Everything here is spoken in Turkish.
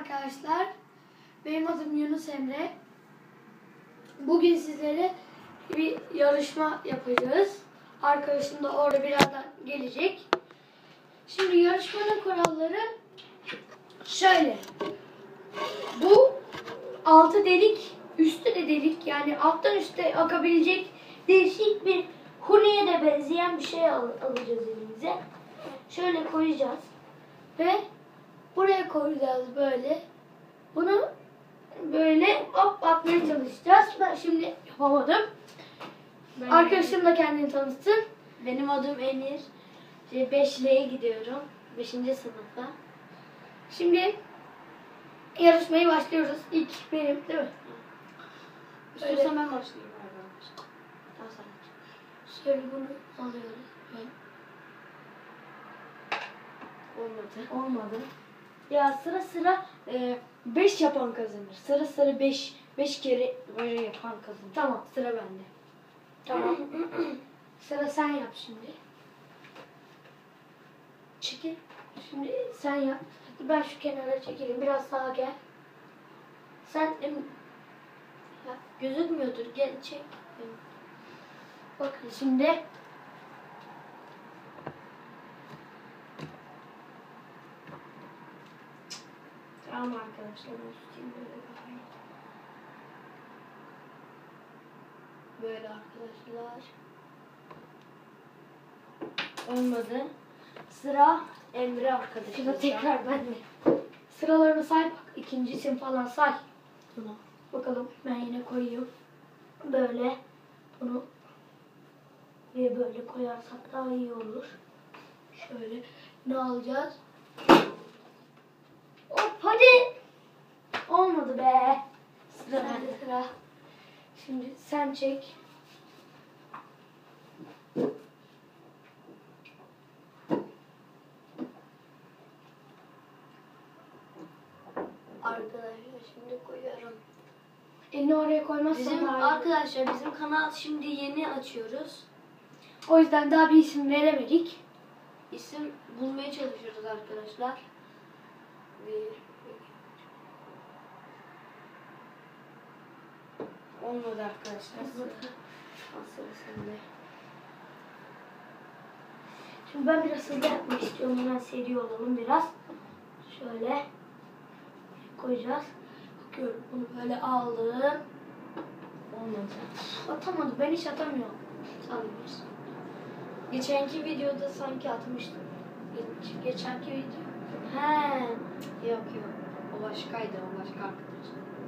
arkadaşlar. Benim adım Yunus Emre. Bugün sizlere bir yarışma yapacağız. Arkadaşım da orada birazdan gelecek. Şimdi yarışmanın kuralları şöyle. Bu altı delik, üstü de delik yani alttan üste akabilecek değişik bir Huni'ye de benzeyen bir şey al- alacağız elimize. Şöyle koyacağız. Ve buraya koyacağız böyle. Bunu böyle hop atmaya çalışacağız. Ben şimdi yapamadım. Ben- Arkadaşım da kendini tanıtsın. Benim adım Emir. 5L'ye gidiyorum. 5. sınıfa. Şimdi yarışmayı başlıyoruz. İlk benim değil mi? İstiyorsan ben başlayayım. Tamam sen. Şöyle bunu alıyoruz. Olmadı. Olmadı. Ya sıra sıra 5 yapan kazanır. Sıra sıra 5 5 kere böyle yapan kazanır. Tamam. Sıra bende. Tamam. Sıra sen yap şimdi. Çekil. Şimdi sen yap. Dur Ben şu kenara çekileyim. Biraz sağa gel. Sen Ya, gözükmüyordur. Gel çek. bakın şimdi Tamam arkadaşlar. Ben tutayım böyle daha iyi. Böyle arkadaşlar. Olmadı. Sıra Emre arkadaşlar. Sıra tekrar bende. Sıralarını say bak. İkincisin falan say. Bunu. Bakalım ben yine koyayım. Böyle. Bunu ve böyle koyarsak daha iyi olur. Şöyle ne alacağız? Hop hadi. Olmadı be. Sıra bende. sıra. Şimdi sen çek. Arkadaşlar şimdi koyuyorum. Elini oraya koymazsan Bizim daha iyi. arkadaşlar bizim kanal şimdi yeni açıyoruz. O yüzden daha bir isim veremedik. İsim bulmaya çalışıyoruz arkadaşlar. Bir, Olmadı arkadaşlar. Şimdi ben biraz hızlı yapmak istiyorum. Hemen seri olalım biraz. Şöyle koyacağız. Bakıyorum bunu böyle aldım. Olmadı. Atamadı. Ben hiç atamıyorum. Sanmıyorsun. Geçenki videoda sanki atmıştım. Geç, geçenki video. He. Yok yok. O başkaydı. O başka arkadaşlar.